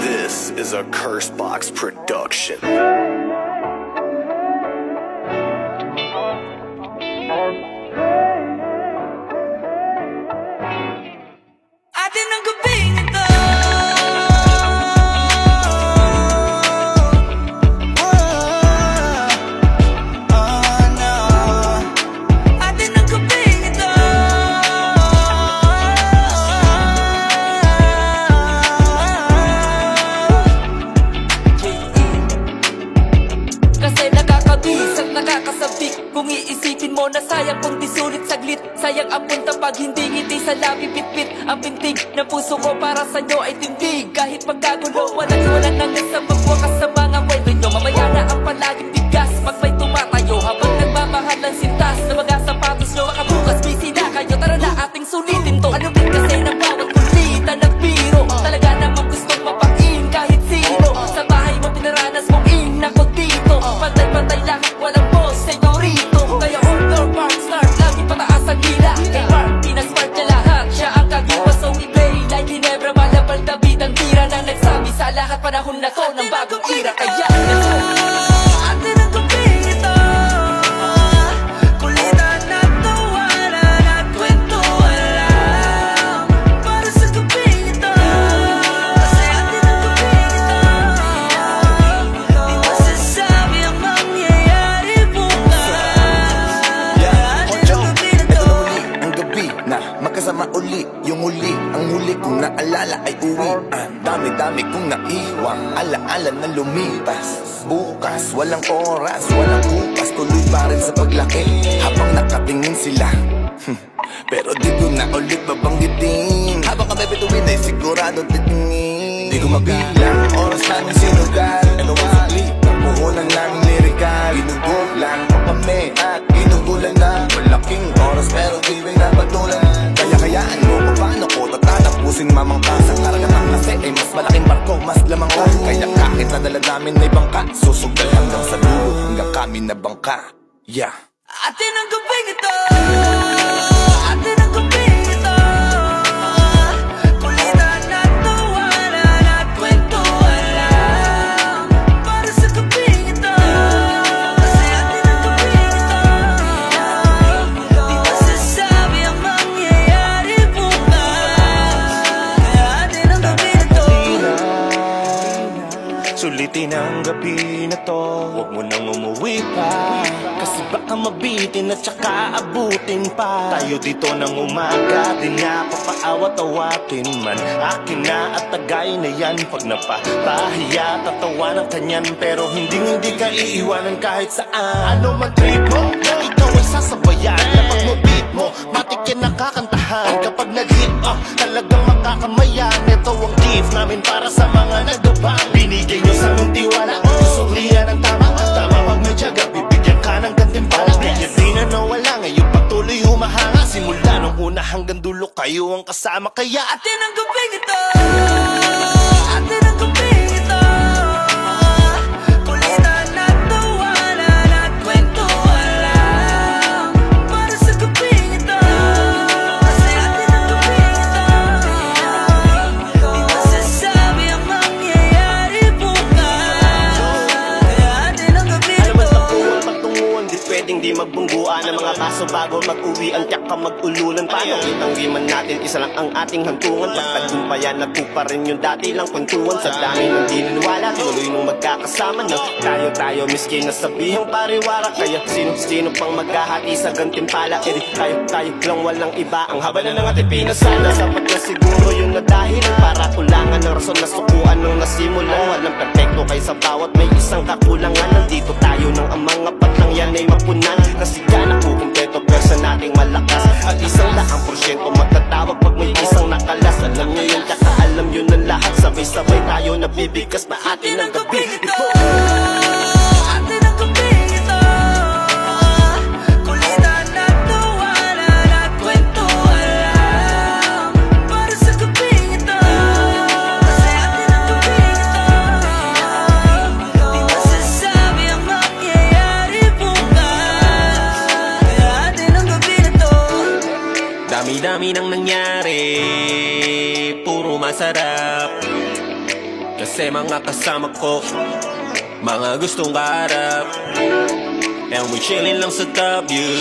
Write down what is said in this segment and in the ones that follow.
This is a Curse Box production. Saglit Sayang ang punta pag hindi ngiti sa labi bitbit Ang pintig ng puso ko para sa'yo ay tindig. Kahit magkagulo walang iwanan ng nasa magwakas sa mga kwento nyo Mamaya na ang naiwang Alaala na lumipas. Bukas, walang oras, walang bukas. Tuloy pa rin sa paglaki Habang nakatingin sila. Hmm, Pero di ko na ulit babanggitin. Habang kami bituin ay sigurado titingin. Di ko mabilang oras namin sinugal Ano ang saglit ng puhunan naming lirikal namin ay bangka. Susugal hanggang sa dulo hanggang kami na bangka Yeah. Atin ang Sulitin ang gabi na to. Huwag mo nang umuwi pa. Kasi baka mabitin at saka abutin pa. Tayo dito ng umaga Di na papaawat-awatin man. Akin na at tagay na yan. Pag napapahiya tatawanan ka niyan. Pero hindi hindi ka iiwanan kahit saan. Ano man trip mo na ikaw ay sasabayan. Kapag mo beat mo Matik yan nakakantahan? Kapag nag-hit ah, talagang makakamayan. Ito ang gift namin para sa mga Kayo ang kasama Kaya at Atin ang gabing ito. Atin ang gabing ito. Kulitan at tawanan at kwentuhan lang Para sa gabing ito. Kasi atin ang gabing ito. Di masasabi ang mangyayari bukas. Kaya atin ang gabing Alam mo ito. tapuan, patunguan Di pwedeng di magbungguan Ang mga kaso bago mag-uwi Ang tiyak ka mag-ululan Paano kitang man natin Isa lang ang ating hantungan. Pagtagumpayan Nagpo rin yung dati lang kwentuhan. Sa dami ng di naniwala Tuloy nung magkakasama na. Tayo-tayo miski na sabihang pariwara. Kaya sino-sino pang maghahati sa gantimpala? E di tayo-tayo lang walang iba. Ang haba na ng ating pinasana Sapat na siguro yun na dahil. Para kulangan ng rason na sukuan nung nasimulan. Walang perfecto kay sa bawat may isang kakulangan. Nandito tayo nang ang mga patlang yan ay mapunan isang laang porsyento matatawag pag may isang nakalas. Alam nyo yun, tsaka alam yun ng lahat. Sabay-sabay tayo nabibigkas na atin ang Dami-dami nang nangyari. Puro masarap. Kasi mga kasama ko Mga gustong kaharap. And we chillin' lang sa top view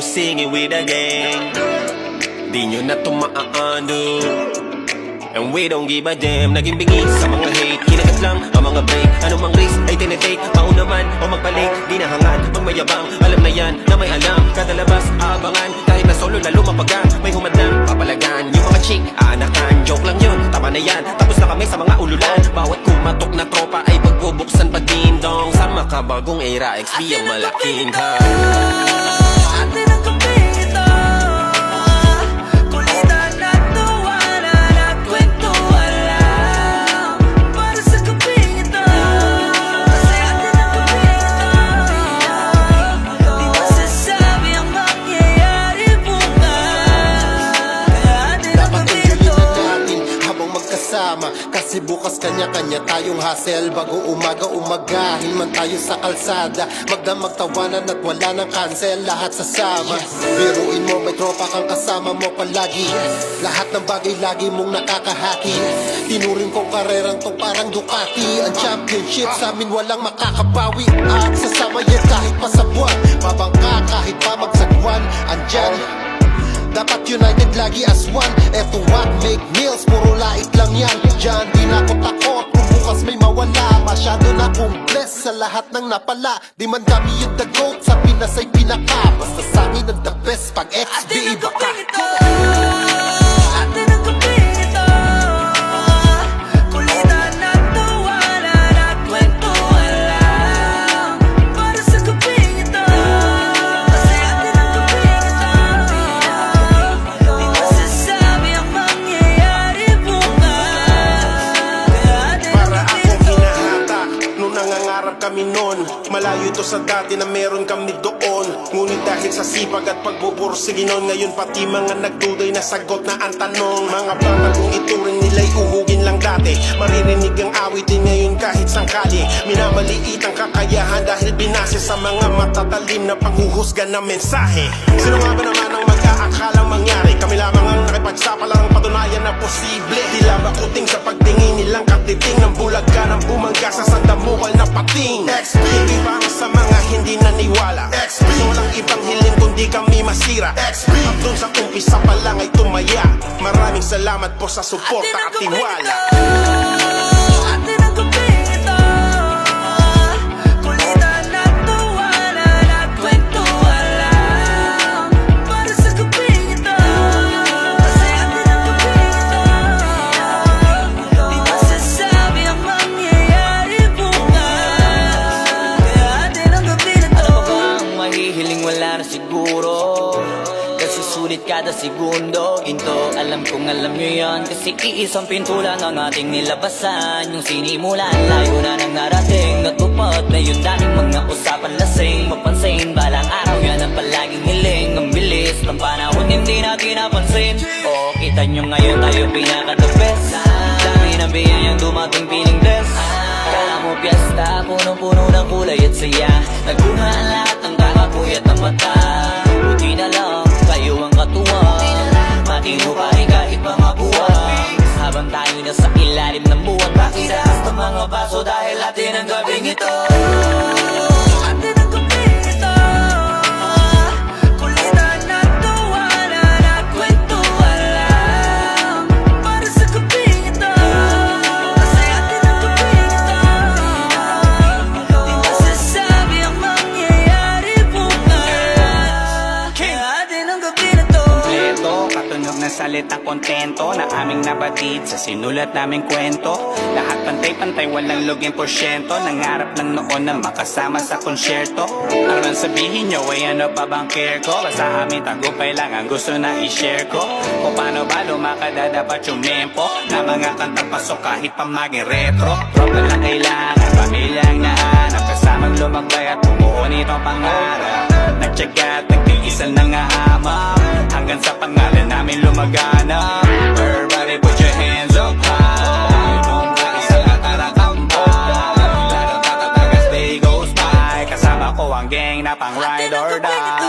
Singing with the gang. Di nyo na to maa-undo And we don't give a damn. Naging bingit sa mga hate. Kinagat lang ang mga break Anumang risk ay tinitake. Mauna man o magbalik Di na hangad Magmayabang Alam na yan na may alam. Kada labas aabangan. Kahit na solo lalo mapagang May humadlang Papalagan. Yung mga chick Aanakan. Joke lang yun Tama na yan. Tapos na kami sa mga ululan. Bawat kumatok na tropa Ay pagbubuksan pag ding-dong Sa makabagong era XB ang malaking high Atin ang kaping Kasi bukas kanya-kanya tayong hassle. Bago umaga umagahin man tayo sa kalsada. Magdamag tawanan at wala nang cancel. Lahat sasama. Biruin mo may tropa kang kasama mo palagi. Lahat ng bagay lagi mong nakakahati Tinuring kong karerang to parang Ducati. Ang championship sa amin walang makakabawi. At sasama yan kahit pa sa buwan. Mabangka kahit pa magsagwan. Andyan. Dapat united lagi as one. Eto what make meals Puro lait lang yan Diyan di na ako takot Kung bukas may mawala Masyado na kong bless Sa lahat ng napala. Di man kami yung the goat Sa Pinas ay pinaka. Basta sa amin ang the best Pag XB iba ka? kaping sa dati na meron kami doon. Ngunit dahil sa sipag at pagbubursige noon Ngayon pati mga nagduday na sagot na ang tanong. Mga bata kung ituring nila'y uhugin lang dati Maririnig ang awitin ngayon kahit sangkali. Minamaliit ang kakayahan dahil binase sa mga matatalim na panghuhusga ng mensahe. Sino nga ba naman ang mag-aakalang mangyari? Kami lamang ang nakipagsapalaang patunayan na posible. Tila makuting sa pagtingin nilang katiting Ng bulaga ng bumangga sa sandamugal na pating. XP sa mga hindi naniwala. XP walang ibang hiling kundi kami masira. XP At dun sa umpisa pa lang ay tumaya. Maraming salamat po sa suporta at tiwala kada segundo Ginto, alam kong alam nyo yan Kasi iisang pinto lang ang ating nilabasan. Yung sinimulan, layo na nang narating. Natupad na yung dating mga usapan lasing. Mapansin, balang araw yan ang palaging hiling. Ang bilis ng panahon, hindi na pinapansin. O, kita nyo ngayon tayo pinaka-the best Dami ng biyayang dumating piling best Kala mo piyesta, punong-puno ng kulay at saya. Nagbunga ang lahat ng kakapuyat ng mata. Buti na lang, kayo ang katuwang Matino pa rin kahit mga buwan Habang tayo na sa ilalim ng buwan. Pakitaas ng mga baso dahil atin ang gabing ito Katunog ng salita kontento Na aming nabatid sa sinulat naming kwento. Lahat pantay-pantay walang login porsyento. Nangarap ng noon na makasama sa konsyerto. Ang man sabihin nyo ay ano pa bang care ko? Basta amin tagumpay lang ang gusto na i-share ko. Kung paano ba lumakadadapat yung tempo Na mga kantang pasok kahit pa maging retro? Tropa lang kailangan, pamilyang nahanap Kasamang lumagbay at bumuo nitong pangarap. Nagtyaga at nagtiisan ng ahama Hanggang sa pangalan namin lumagana. Everybody put your hands up high. Kasama ko ang gang na pang ride or die